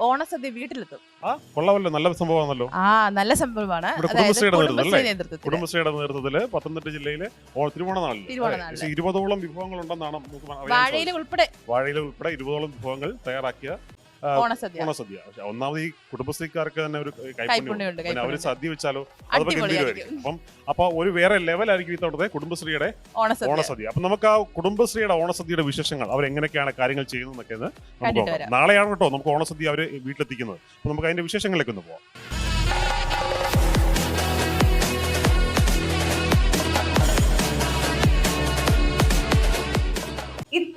ഓണസദ്യ വീട്ടിലെത്തും. ആ കൊള്ളാമല്ലോ. നല്ല സംഭവമാണല്ലോ. ആ നല്ല സംഭവമാണ്. ഇവിടെ അതായത് കുടുംബശ്രീയുടെ നേതൃത്വത്തിൽ കുടുംബശ്രീ അല്ലേ? കുടുംബശ്രീയുടെ നേതൃത്വത്തിൽ പത്തനംതിട്ട ജില്ലയിലെ ഓ- തിരുവോണനാളിൽ. ഏകദേശം ഇരുപതോളം വിഭവങ്ങൾ ഉണ്ടെന്നാണ് നമുക്ക് അറിയാൻ സാധിച്ചത്. ഉൾപ്പെടെ. വാഴയിൽ ഉൾപ്പെടെ ഇരുപതോളം വിഭവങ്ങൾ തയ്യാറാക്കിയ ഓണസദ്യ. ഓണസദ്യ. പക്ഷെ ഒന്നാമത് ഈ കുടുംബശ്രീക്കാർക്ക് തന്നെ ഒരു കൈപ്പുണ്യം കൈപ്പുണ്യമുണ്ട് പിന്നെ അവർ സദ്യ വെച്ചാലോ അതൊക്കെ അടിപൊളിയായിരിക്കും. ഗംഭീരമായിരിക്കും. അപ്പം അപ്പൊ ഒരു വേറെ ലെവലായിരിക്കും ഇത്തവണത്തെ കുടുംബശ്രീയുടെ ഓണസദ്യ. അപ്പൊ നമുക്ക് ആ കുടുംബശ്രീയുടെ ഓണസദ്യയുടെ വിശേഷങ്ങൾ അവർ എങ്ങനെയൊക്കെയാണ് കാര്യങ്ങൾ ചെയ്യുന്നതൊക്കെ എന്ന് നമുക്ക് നോക്കാം. നാളെയാണ് കേട്ടോ നമുക്ക് ഓണസദ്യ അവർ വീട്ടിലെത്തിക്കുന്നത്. അപ്പൊ നമുക്ക് അതിന്റെ വിശേഷങ്ങളിലേക്ക് ഒന്ന് പോവാം.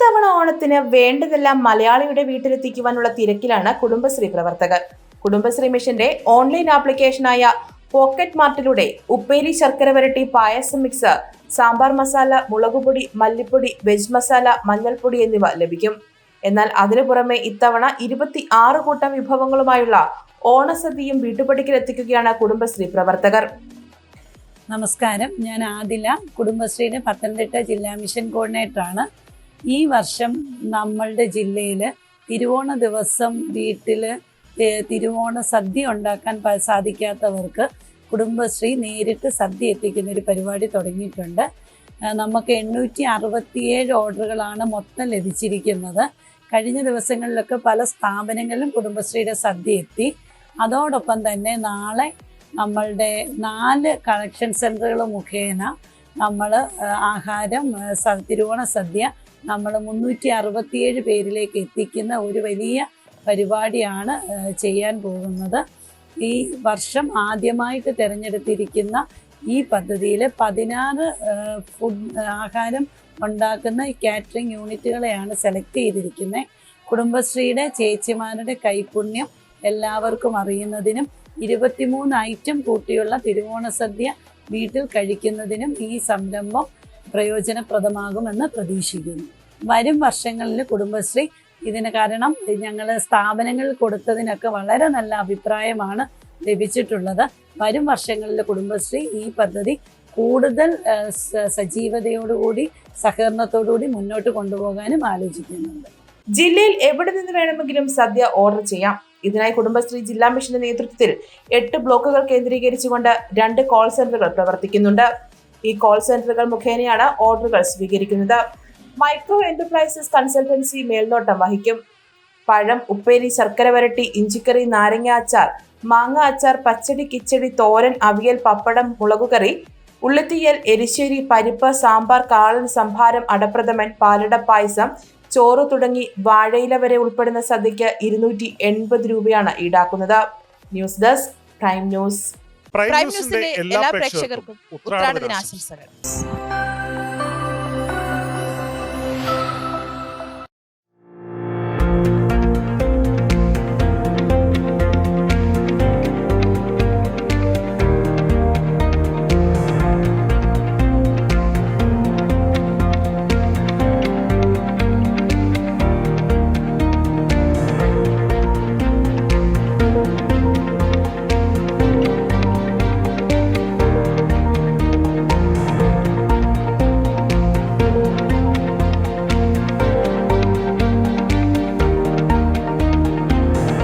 ഇത്തവണ ഓണത്തിന് വേണ്ടതെല്ലാം മലയാളിയുടെ വീട്ടിലെത്തിക്കുവാനുള്ള തിരക്കിലാണ് കുടുംബശ്രീ പ്രവർത്തകർ. കുടുംബശ്രീ മിഷന്റെ ഓൺലൈൻ ആപ്ലിക്കേഷനായ പോക്കറ്റ് മാർട്ടിലൂടെ ഉപ്പേരി ശർക്കര വരട്ടി പായസം മിക്സ് സാമ്പാർ മസാല മുളകുപൊടി മല്ലിപ്പൊടി വെജ് മസാല മഞ്ഞൾപ്പൊടി എന്നിവ ലഭിക്കും. എന്നാൽ അതിനു പുറമെ ഇത്തവണ ഇരുപത്തി ആറ് കൂട്ടം വിഭവങ്ങളുമായുള്ള ഓണസദ്യയും വീട്ടുപടിക്കൽ എത്തിക്കുകയാണ് കുടുംബശ്രീ പ്രവർത്തകർ. നമസ്കാരം. ഞാൻ ആദില കുടുംബശ്രീയുടെ പത്തനംതിട്ട ജില്ലാ മിഷൻ കോർഡിനേറ്ററാണ്. ഈ വർഷം നമ്മളുടെ ജില്ലയിൽ തിരുവോണ ദിവസം വീട്ടിൽ തിരുവോണ സദ്യ ഉണ്ടാക്കാൻ സാധിക്കാത്തവർക്ക് കുടുംബശ്രീ നേരിട്ട് സദ്യ എത്തിക്കുന്ന ഒരു പരിപാടി തുടങ്ങിയിട്ടുണ്ട്. നമുക്ക് എണ്ണൂറ്റി അറുപത്തിയേഴ് ഓർഡറുകളാണ് മൊത്തം ലഭിച്ചിരിക്കുന്നത്. കഴിഞ്ഞ ദിവസങ്ങളിലൊക്കെ പല സ്ഥാപനങ്ങളിലും കുടുംബശ്രീയുടെ സദ്യ എത്തി. അതോടൊപ്പം തന്നെ നാളെ നമ്മളുടെ നാല് കളക്ഷൻ സെന്ററുകൾ മുഖേന നമ്മൾ ആഹാരം തിരുവോണ സദ്യ നമ്മൾ മുന്നൂറ്റി അറുപത്തിയേഴ് പേരിലേക്ക് എത്തിക്കുന്ന ഒരു വലിയ പരിപാടിയാണ് ചെയ്യാൻ പോകുന്നത്. ഈ വർഷം ആദ്യമായിട്ട് തിരഞ്ഞെടുത്തിരിക്കുന്ന ഈ പദ്ധതിയിൽ പതിനാറ് ഫുഡ് ആഹാരം ഉണ്ടാക്കുന്ന കാറ്ററിംഗ് യൂണിറ്റുകളെയാണ് സെലക്ട് ചെയ്തിരിക്കുന്നത്. കുടുംബശ്രീയുടെ ചേച്ചിമാരുടെ കൈപുണ്യം എല്ലാവർക്കും അറിയുന്നതിനും ഇരുപത്തിമൂന്ന് ഐറ്റം കൂട്ടിയുള്ള തിരുവോണ സദ്യ വീട്ടിൽ കഴിക്കുന്നതിനും ഈ സംരംഭം പ്രയോജനപ്രദമാകുമെന്ന് പ്രതീക്ഷിക്കുന്നു. വരും വർഷങ്ങളിൽ കുടുംബശ്രീ ഇതിന് കാരണം ഞങ്ങൾ സ്ഥാപനങ്ങളിൽ കൊടുത്തതിനൊക്കെ വളരെ നല്ല അഭിപ്രായമാണ് ലഭിച്ചിട്ടുള്ളത്. വരും വർഷങ്ങളിൽ കുടുംബശ്രീ ഈ പദ്ധതി കൂടുതൽ സജീവതയോടുകൂടി സഹകരണത്തോടുകൂടി മുന്നോട്ട് കൊണ്ടുപോകാനും ആലോചിക്കുന്നുണ്ട്. ജില്ലയിൽ എവിടെ നിന്ന് വേണമെങ്കിലും സദ്യ ഓർഡർ ചെയ്യാം. ഇതിനായി കുടുംബശ്രീ ജില്ലാ മിഷന്റെ നേതൃത്വത്തിൽ എട്ട് ബ്ലോക്കുകൾ കേന്ദ്രീകരിച്ചുകൊണ്ട് രണ്ട് കോൾ സെന്ററുകൾ പ്രവർത്തിക്കുന്നുണ്ട്. ഈ കോൾ സെന്ററുകൾ മുഖേനയാണ് ഓർഡറുകൾ സ്വീകരിക്കുന്നത്. മൈക്രോ എന്റർപ്രൈസസ് കൺസൾട്ടൻസി മേൽനോട്ടം വഹിക്കും. പഴം ഉപ്പേരി ശർക്കര വരട്ടി ഇഞ്ചിക്കറി നാരങ്ങ അച്ചാർ മാങ്ങ അച്ചാർ പച്ചടി കിച്ചടി തോരൻ അവിയൽ പപ്പടം മുളകുകറി ഉള്ളിത്തീയൽ എരിശ്ശേരി പരിപ്പ് സാമ്പാർ കാളൻ സംഭാരം അടപ്രഥമൻ പാലട പായസം ചോറ് തുടങ്ങി വാഴയില വരെ ഉൾപ്പെടുന്ന സദ്യക്ക് ഇരുന്നൂറ്റി എൺപത് രൂപയാണ് ഈടാക്കുന്നത്. News desk prime news. Prime ന്യൂസിന്റെ എല്ലാ പ്രേക്ഷകർക്കും ഉത്രാട ദിനാശംസകൾ